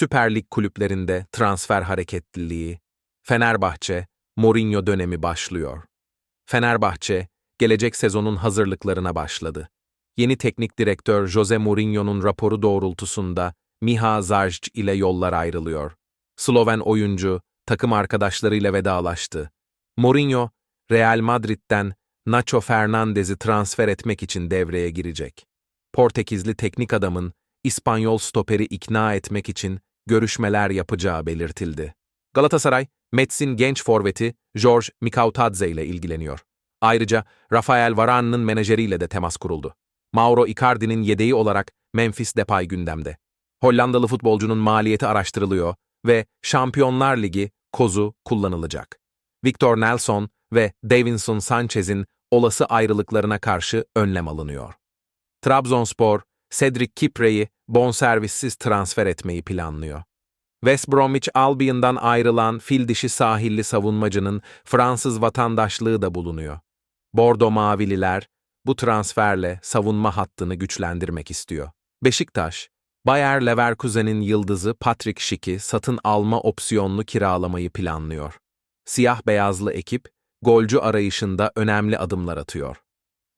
Süper Lig kulüplerinde transfer hareketliliği, Fenerbahçe, Mourinho dönemi başlıyor. Fenerbahçe, gelecek sezonun hazırlıklarına başladı. Yeni teknik direktör Jose Mourinho'nun raporu doğrultusunda Miha Zarc ile yollar ayrılıyor. Sloven oyuncu, takım arkadaşlarıyla vedalaştı. Mourinho, Real Madrid'den Nacho Fernandez'i transfer etmek için devreye girecek. Portekizli teknik adamın İspanyol stoperi ikna etmek için görüşmeler yapacağı belirtildi. Galatasaray, Mets'in genç forveti George Mikautadze ile ilgileniyor. Ayrıca Rafael Varane'ın menajeriyle de temas kuruldu. Mauro Icardi'nin yedeği olarak Memphis Depay gündemde. Hollandalı futbolcunun maliyeti araştırılıyor ve Şampiyonlar Ligi kozu kullanılacak. Victor Nelson ve Davinson Sanchez'in olası ayrılıklarına karşı önlem alınıyor. Trabzonspor, Cedric Kipre'yi bonservissiz transfer etmeyi planlıyor. West Bromwich Albion'dan ayrılan fil dişi sahilli savunmacının Fransız vatandaşlığı da bulunuyor. Bordo Mavililer bu transferle savunma hattını güçlendirmek istiyor. Beşiktaş, Bayer Leverkusen'in yıldızı Patrick Schick'i satın alma opsiyonlu kiralamayı planlıyor. Siyah-beyazlı ekip, golcü arayışında önemli adımlar atıyor.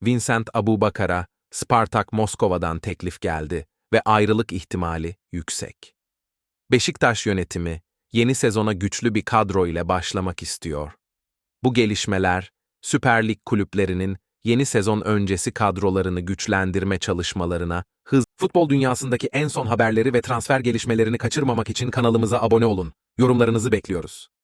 Vincent Abubakar'a Spartak Moskova'dan teklif geldi ve ayrılık ihtimali yüksek. Beşiktaş yönetimi yeni sezona güçlü bir kadro ile başlamak istiyor. Bu gelişmeler Süper Lig kulüplerinin yeni sezon öncesi kadrolarını güçlendirme çalışmalarına hız futbol dünyasındaki en son haberleri ve transfer gelişmelerini kaçırmamak için kanalımıza abone olun. Yorumlarınızı bekliyoruz.